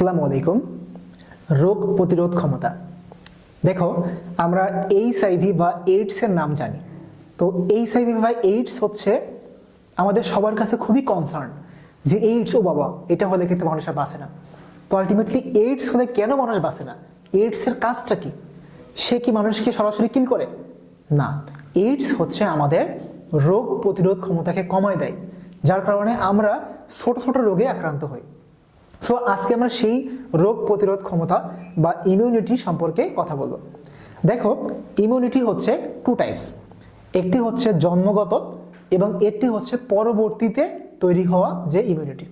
আসসালামু আলাইকুম। রোগ প্রতিরোধ ক্ষমতা। দেখো, আমরা এইচআইভি বা এইডসের নাম জানি। তো এইচআইভি বা এইডস হচ্ছে আমাদের সবার কাছে খুবই কনসার্ন যে এইডস, ও বাবা, এটা হলে কিন্তু মানুষ আর বাঁচে না। তো আলটিমেটলি এইডস হলে কেন মানুষ বাঁচে না? এইডসের কাজটা কি? সে কি মানুষকে সরাসরি কিল করে? না। এইডস হচ্ছে আমাদের রোগ প্রতিরোধ ক্ষমতাকে কমায় দেয়। যার কারণে আমরা ছোট ছোট রোগে আক্রান্ত হই। সো আজকে আমরা সেই রোগ প্রতিরোধ ক্ষমতা বা ইমিউনিটি সম্পর্কে কথা বলব। দেখো ইমিউনিটি হচ্ছে টু টাইপস একটি হচ্ছে জন্মগত এবং একটি হচ্ছে পরবর্তীতে তৈরি হওয়া যে ইমিউনিটি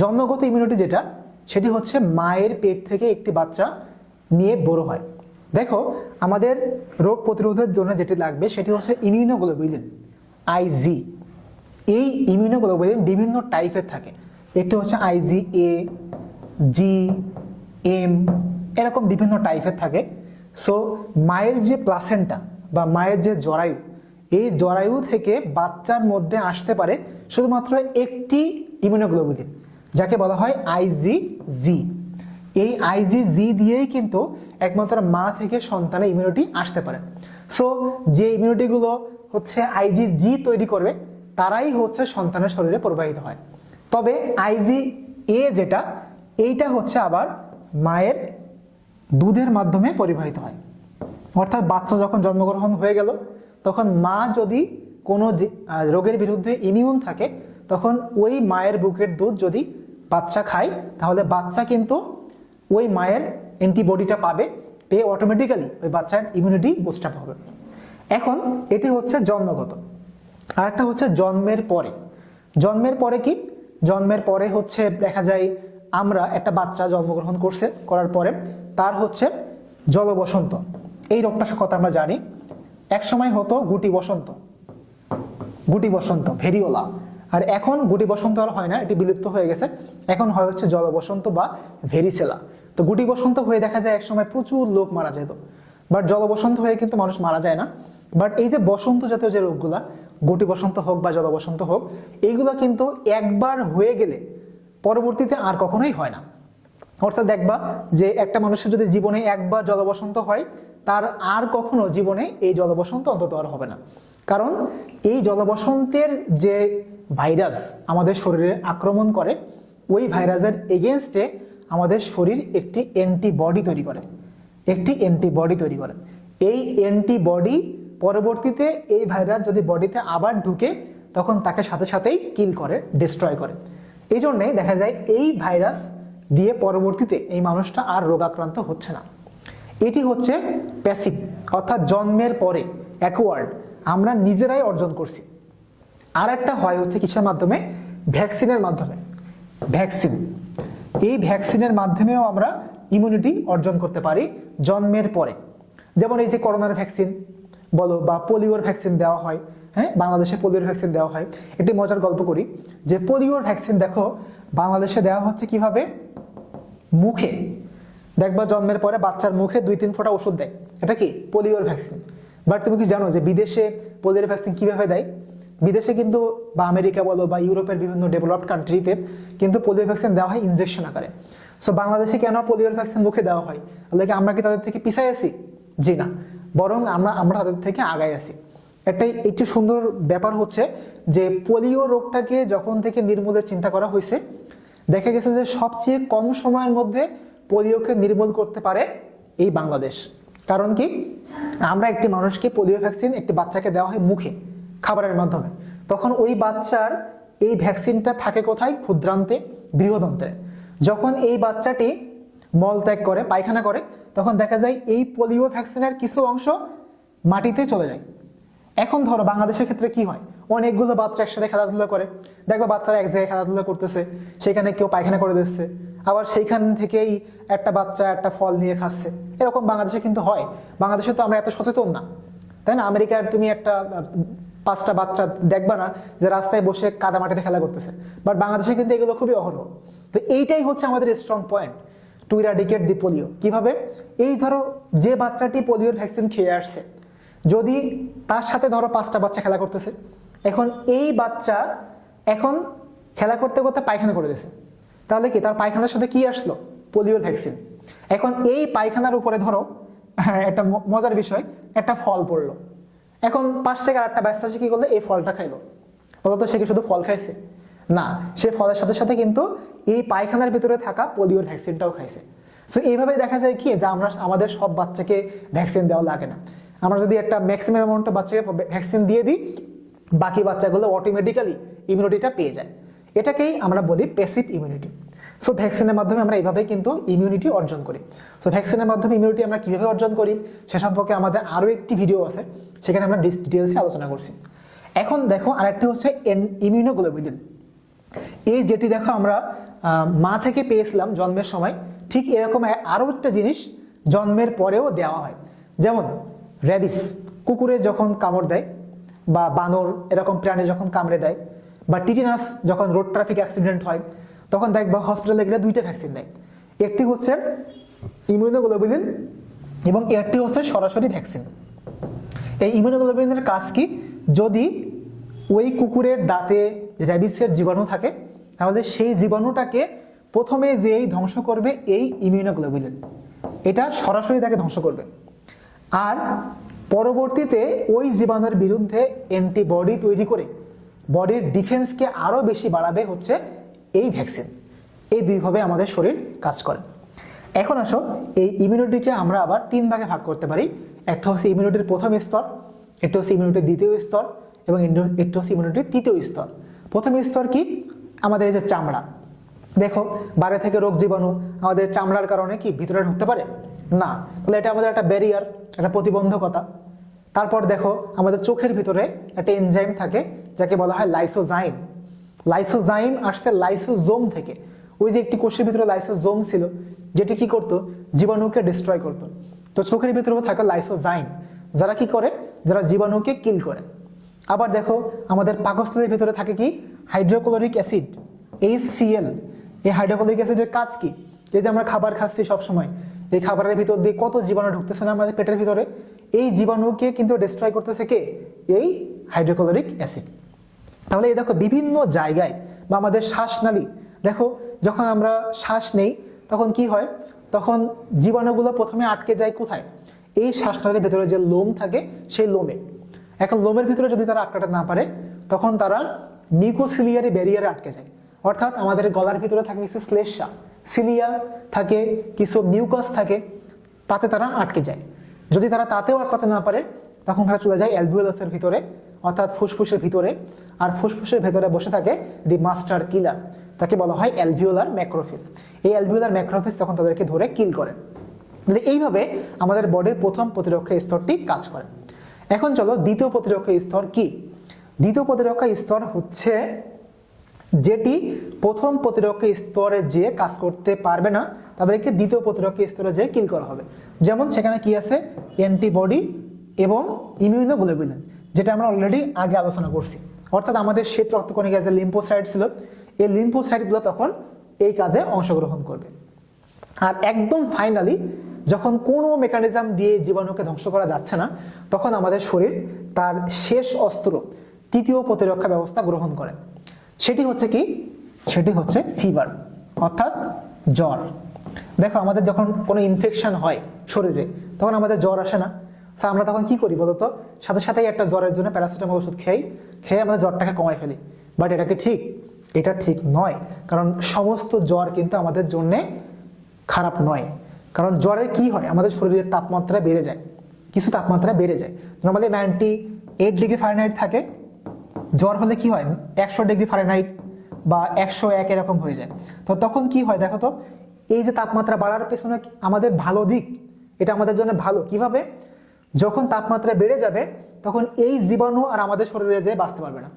জন্মগত ইমিউনিটি যেটা, সেটি হচ্ছে মায়ের পেট থেকে একটি বাচ্চা নিয়ে বড় হয়। দেখো, আমাদের রোগ প্রতিরোধের জন্য যেটি লাগবে, সেটি হচ্ছে ইমিউনোগ্লোবুলিন আইজি এই ইমিউনোগ্লোবুলিন বিভিন্ন টাইপের থাকে। একটি হচ্ছে আইজি এ জি এম এরকম বিভিন্ন টাইপের থাকে। সো মায়ের যে প্লাসেন্টা বা মায়ের যে জরায়ু, এই জরায়ু থেকে বাচ্চার মধ্যে আসতে পারে শুধুমাত্র একটি ইমিউনোগ্লোবুলিন যাকে বলা হয় আইজি জি এই আইজি জি দিয়েই কিন্তু একমাত্র মা থেকে সন্তানের ইমিউনিটি আসতে পারে। সো যে ইমিউনিটিগুলো হচ্ছে আইজি জি তৈরি করবে, তারাই হচ্ছে সন্তানের শরীরে প্রবাহিত হয়। তবে আইজি এ যেটা, এইটা হচ্ছে আবার মায়ের দুধের মাধ্যমে পরিবাহিত হয়। অর্থাৎ বাচ্চা যখন জন্মগ্রহণ হয়ে গেল, তখন মা যদি কোনো রোগের বিরুদ্ধে ইমিউন থাকে, তখন ওই মায়ের বুকের দুধ যদি বাচ্চা খায়, তাহলে বাচ্চা কিন্তু ওই মায়ের অ্যান্টিবডিটা পাবে, পেয়ে অটোমেটিক্যালি ওই বাচ্চার ইমিউনিটি বুস্ট হবে। এখন এটি হচ্ছে জন্মগত। আর একটা হচ্ছে জন্মের পরে। জন্মের পরে কি? জন্মের পরে হচ্ছে দেখা যায় আমরা একটা বাচ্চা জন্মগ্রহণ করছে, করার পরে তার হচ্ছে জলবসন্ত এই রোগটার কথা আমরা জানি। এক সময় হতো গুটি বসন্ত। গুটি বসন্ত, ভেরিওলা। আর এখন গুটি বসন্ত আর হয় না, এটি বিলুপ্ত হয়ে গেছে। এখন হয় হচ্ছে জলবসন্ত বা ভেরিসেলা। তো গুটি বসন্ত হয়ে দেখা যায় একসময় প্রচুর লোক মারা যেত। বাট জলবসন্ত হয়ে কিন্তু মানুষ মারা যায় না। বাট এই যে বসন্ত জাতীয় যে রোগগুলা গুটি বসন্ত হোক বা জল বসন্ত হোক এইগুলো কিন্তু একবার হয়ে গেলে পরবর্তীতে আর কখনোই হয় না। অর্থাৎ দেখবা যে একটা মানুষের যদি জীবনে একবার জলবসন্ত হয়, তার আর কখনো জীবনে এই জলবসন্ত অন্তত আর হবে না। কারণ এই জলবসন্তের যে ভাইরাস আমাদের শরীরে আক্রমণ করে, ওই ভাইরাসের এগেনস্টে আমাদের শরীর একটি অ্যান্টিবডি তৈরি করে। একটি অ্যান্টিবডি তৈরি করে। এই অ্যান্টিবডি পরবর্তীতে এই ভাইরাস যদি বডিতে আবার ঢুকে, তখন তাকে সাথে সাথেই কিল করে ডিস্ট্রয় করে। এই জন্যে দেখা যায় এই ভাইরাস দিয়ে পরবর্তীতে এই মানুষটা আর রোগাক্রান্ত হচ্ছে না। এটি হচ্ছে প্যাসিভ অর্থাৎ জন্মের পরে অ্যাকওয়ার্ড আমরা নিজেরাই অর্জন করছি। আর একটা হয় হচ্ছে কিসের মাধ্যমে? ভ্যাকসিনের মাধ্যমে। ভ্যাকসিন। এই ভ্যাকসিনের মাধ্যমেও আমরা ইমিউনিটি অর্জন করতে পারি জন্মের পরে। যেমন এই যে করোনার ভ্যাকসিন বলো বা পোলিওর ভ্যাকসিন দেওয়া হয় হ্যাঁ? বাংলাদেশে পোলিওর ভ্যাকসিন দেওয়া হয়। একটি মজার গল্প করি, যে পোলিওর ভ্যাকসিন দেখো, বাংলাদেশে দেওয়া হচ্ছে কীভাবে? মুখে। দেখবা জন্মের পরে বাচ্চার মুখে দুই তিন ফোঁটা ওষুধ দেয়। এটা কি? পোলিওর ভ্যাকসিন বাট তুমি কি জানো যে বিদেশে পোলিওর ভ্যাকসিন কীভাবে দেয়? বিদেশে কিন্তু বা আমেরিকা বলো বা ইউরোপের বিভিন্ন ডেভেলপড কান্ট্রিতে কিন্তু পোলিও ভ্যাকসিন দেওয়া হয় ইনজেকশন আকারে। সো বাংলাদেশে কেন পোলিওর ভ্যাকসিন মুখে দেওয়া হয়? তাহলে কি আমরা কি তাদের থেকে পিছাই আছি? জি না। বরং আমরা আমরা তাদের থেকে আগায় আছি। একটাই একটি সুন্দর ব্যাপার হচ্ছে যে পোলিও রোগটাকে যখন থেকে নির্মূলের চিন্তা করা হয়েছে, দেখা গেছে যে সবচেয়ে কম সময়ের মধ্যে পোলিওকে নির্মূল করতে পারে এই বাংলাদেশ। কারণ কি? আমরা একটি মানুষকে পোলিও ভ্যাকসিন একটি বাচ্চাকে দেওয়া হয় মুখে, খাবারের মাধ্যমে। তখন ওই বাচ্চার এই ভ্যাকসিনটা থাকে কোথায়? ক্ষুদ্রান্তে, বৃহদন্ত্রে। যখন এই বাচ্চাটি মলত্যাগ করে, পায়খানা করে তখন দেখা যায় এই পোলিও ভ্যাকসিনের কিছু অংশ মাটিতে চলে যায়। এখন ধরো বাংলাদেশের ক্ষেত্রে কি হয়? অনেকগুলো বাচ্চা একসাথে খেলাধুলা করে। দেখবা বাচ্চারা এক জায়গায় খেলাধুলা করতেছে, সেখানে কেউ পায়খানা করে দিচ্ছে। আবার সেইখান থেকেই একটা বাচ্চা একটা ফল নিয়ে খাচ্ছে। এরকম বাংলাদেশে কিন্তু হয়। বাংলাদেশে তো আমরা এত সচেতন না। তাই না? আমেরিকার তুমি একটা, পাঁচটা বাচ্চা দেখবা না যে রাস্তায় বসে কাদা মাটিতে খেলা করতেছে। বাট বাংলাদেশে কিন্তু এগুলো খুবই অহরহ। তো এইটাই হচ্ছে আমাদের strong point to eradicate the polio কীভাবে? এই ধরো যে বাচ্চাটি পোলিওর ভ্যাকসিন খেয়ে আসছে যদি তার সাথে ধরো পাঁচটা বাচ্চা খেলা করতেছে এখন এই বাচ্চা এখন খেলা করতে করতে পায়খানা করে দিয়েছে। তাহলে কি তার পায়খানার সাথে কি আসলো? পোলিওর ভ্যাকসিন এখন এই পায়খানার উপরে ধরো হ্যাঁ, একটা মজার বিষয় একটা ফল পড়ল। এখন পাশ থেকে আরেকটা ব্যস্ত আছে কি করল? এই ফলটা খাইলো। বলতো সে কি শুধু ফল খাইছে? না সে ফলের সাথে সাথে কিন্তু এই পায়খানার ভিতরে থাকা পোলিওর ভ্যাকসিনটাও খাইছে। সো এইভাবে দেখা যায় কি, যে আমরা আমাদের সব বাচ্চাকে ভ্যাকসিন দেওয়া লাগে না। আমরা যদি একটা ম্যাক্সিমাম অ্যামাউন্ট বাচ্চাকে ভ্যাকসিন দিয়ে দিই, বাকি বাচ্চাগুলো অটোমেটিক্যালি ইমিউনিটিটা পেয়ে যায়। এটাকেই আমরা বলি প্যাসিভ ইমিউনিটি সো ভ্যাকসিনের মাধ্যমে আমরা এইভাবেই কিন্তু ইমিউনিটি অর্জন করি। সো ভ্যাকসিনের মাধ্যমে ইমিউনিটি আমরা কীভাবে অর্জন করি, সে সম্পর্কে আমাদের আরও একটি ভিডিও আছে, সেখানে আমরা ডিটেলসে আলোচনা করছি। এখন দেখো আরেকটি হচ্ছে ইমিউনোগ্লোবুলিন এই যেটি দেখো আমরা মা থেকে পেয়েছিলাম জন্মের সময়। ঠিক এরকম আরও একটা জিনিস জন্মের পরেও দেওয়া হয়। যেমন র্যাবিস কুকুরে যখন কামড় দেয় বা বানর এরকম প্রাণী যখন কামড়ে দেয় বা টিটিনাস যখন রোড ট্রাফিক অ্যাক্সিডেন্ট হয়, তখন দেখবা হসপিটালে গেলে দুইটা ভ্যাকসিন দেয় একটি হচ্ছে ইমিউনোগ্লোবুলিন এবং একটি হচ্ছে সরাসরি ভ্যাকসিন। এই ইমিউনোগ্লোবিনের কাজ কি? যদি ওই কুকুরের দাঁতে র্যাবিসের জীবাণু থাকে তাহলে সেই জীবাণুটাকে প্রথমে যেই ধ্বংস করবে এই ইমিউনোগ্লোবিলিন এটা সরাসরি তাকে ধ্বংস করবে। আর পরবর্তীতে ওই জীবাণুর বিরুদ্ধে অ্যান্টিবডি তৈরি করে বডির ডিফেন্সকে আরও বেশি বাড়াবে হচ্ছে এই ভ্যাকসিন এই দুইভাবে আমাদের শরীর কাজ করে। এখন আসো, এই ইমিউনিটিকে আমরা আবার তিন ভাগে ভাগ করতে পারি। একটা হচ্ছে ইমিউনিটির প্রথম স্তর, একটা হচ্ছে ইমিউনিটির দ্বিতীয় স্তর এবং একটা হচ্ছে ইমিউনিটির তৃতীয় স্তর। প্রথম স্তর কি? আমাদের এই যে চামড়া, দেখো, বাইরে থেকে রোগ জীবাণু আমাদের চামড়ার কারণে কি ভিতরে ঢুকতে পারে? না। তাহলে এটা আমাদের একটা ব্যারিয়ার একটা প্রতিবন্ধকতা। তারপর দেখো, আমাদের চোখের ভিতরে একটা এনজাইম থাকে, যাকে বলা হয় লাইসোজাইম লাইসোজাইম আসছে লাইসোজোম থেকে। ওই যে একটি কোষের ভিতরে লাইসোজোম ছিল, যেটি কি করতো? জীবাণুকে ডিস্ট্রয় করতো। তো চোখের ভিতরেও থাকে লাইসোজাইম যারা কি করে? যারা জীবাণুকে কিল করে। আবার দেখো, আমাদের পাকস্থলীর ভিতরে থাকে কি? হাইড্রোক্লোরিক অ্যাসিড HCl এই হাইড্রোক্লোরিক অ্যাসিডের কাজ কি? এই যে আমরা খাবার খাচ্ছি সবসময়, এই খাবারের ভিতর দিয়ে কত জীবাণু ঢুকতেছে না আমাদের পেটের ভিতরে? এই জীবাণুকে কিন্তু ডিস্ট্রয় করতেছে কে? এই হাইড্রোক্লোরিক অ্যাসিড। তাহলে এই দেখো বিভিন্ন জায়গায় বা আমাদের শ্বাসনালী, দেখো যখন আমরা শ্বাস নেই, তখন কি হয়? তখন জীবাণুগুলো প্রথমে আটকে যায় কোথায়? এই শ্বাসনালীর ভিতরে যে লোম থাকে, সেই লোমে। এখন লোমের ভিতরে যদি তারা আটকাতে না পারে, তখন তারা মিউকোসিলিয়ারি ব্যারিয়ারে আটকে যায়। অর্থাৎ আমাদের গলার ভিতরে থাকে কিছু শ্লেষা সিলিয়া থাকে, কিছু মিউকাস থাকে, তাতে তারা আটকে যায়। যদি তারা তাতেও আটকাতে না পারে, তখন তারা চলে যায় অ্যালভিওলাসের ভিতরে, অর্থাৎ ফুসফুসের ভিতরে। আর ফুসফুসের ভেতরে বসে থাকে দি মাস্টার কিলার তাকে বলা হয় অ্যালভিওলার ম্যাক্রোফিস এই অ্যালভিওলার ম্যাক্রোফিস তখন তাদেরকে ধরে কিল করে। তাহলে এইভাবে আমাদের বডির প্রথম প্রতিরক্ষা স্তরটি কাজ করে। এখন চলো দ্বিতীয় প্রতিরক্ষা স্তর কি? দ্বিতীয় প্রতিরক্ষা স্তর হচ্ছে যেটি প্রথম প্রতিরক্ষা স্তরে যে কাজ করতে পারবে না, তাদেরকে দ্বিতীয় প্রতিরক্ষা স্তরে যে কিল করা হবে। যেমন সেখানে কি আছে? অ্যান্টিবডি এবং ইমিউনো ইমিউনোগ্লোবুলিন যেটা আমরা অলরেডি আগে আলোচনা করছি। অর্থাৎ আমাদের শ্বেত রক্তকণিকা যে লিম্পোসাইট ছিল, এই লিম্পোসাইটগুলো তখন এই কাজে অংশগ্রহণ করবে। আর একদম ফাইনালি যখন কোনো মেকানিজম দিয়ে জীবাণুকে ধ্বংস করা যাচ্ছে না, তখন আমাদের শরীর তার শেষ অস্ত্র তৃতীয় প্রতিরক্ষা ব্যবস্থা গ্রহণ করে। সেটি হচ্ছে কি? সেটি হচ্ছে ফিভার অর্থাৎ জ্বর। দেখো, আমাদের যখন কোনো ইনফেকশন হয় শরীরে, তখন আমাদের জ্বর আসে না। তো আমরা তখন কি করি বলতো? সাথে সাথেই একটা জ্বরের জন্য প্যারাসিটামল ওষুধ খেয়ে খেয়ে আমাদের জ্বরটাকে কমাই ফেলি। বাট এটা কি ঠিক? এটা ঠিক নয়। কারণ সমস্ত জ্বর কিন্তু আমাদের জন্যে খারাপ নয়। কারণ জ্বরের কি হয়? আমাদের শরীরের তাপমাত্রা বেড়ে যায়। কিছু তাপমাত্রা বেড়ে যায়। Normally ninety eight degree Fahrenheit থাকে। জ্বর হলে কি হয়? একশো ডিগ্রি ফারেনহাইট বা একশো এক এরকম হয়ে যায়। তো তখন কি হয় দেখো তো? এই যে তাপমাত্রা বাড়ার পেছনে আমাদের ভালো দিক, এটা আমাদের জন্য ভালো। কীভাবে? যখন তাপমাত্রা বেড়ে যাবে, তখন এই জীবাণু আর আমাদের শরীরে যেয়ে বাঁচতে পারবে না।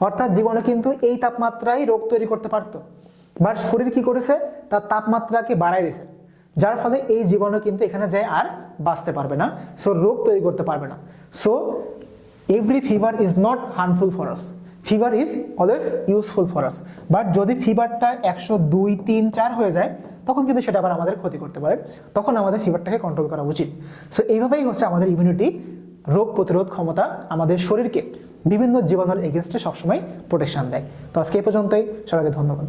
অর্থাৎ জীবাণু কিন্তু এই তাপমাত্রায় রোগ তৈরি করতে পারতো। বাট শরীর কি করেছে? তার তাপমাত্রাকে বাড়াই দিয়েছে। যার ফলে এই জীবাণু কিন্তু এখানে যায় আর বাঁচতে পারবে না। সো রোগ তৈরি করতে পারবে না। So every fever is not harmful for us fever is always useful for us but যদি ফিভারটা একশো দুই, তিন, চার হয়ে যায়, তখন কিন্তু সেটা আবার আমাদের ক্ষতি করতে পারে। তখন আমাদের ফিভারটাকে কন্ট্রোল করা উচিত। সো এইভাবেই হচ্ছে আমাদের ইমিউনিটি রোগ প্রতিরোধ ক্ষমতা আমাদের শরীরকে বিভিন্ন জীবাণুর এগেনস্টে সবসময় প্রোটেকশন দেয়। তো আজকে এই পর্যন্তই। সবাইকে ধন্যবাদ।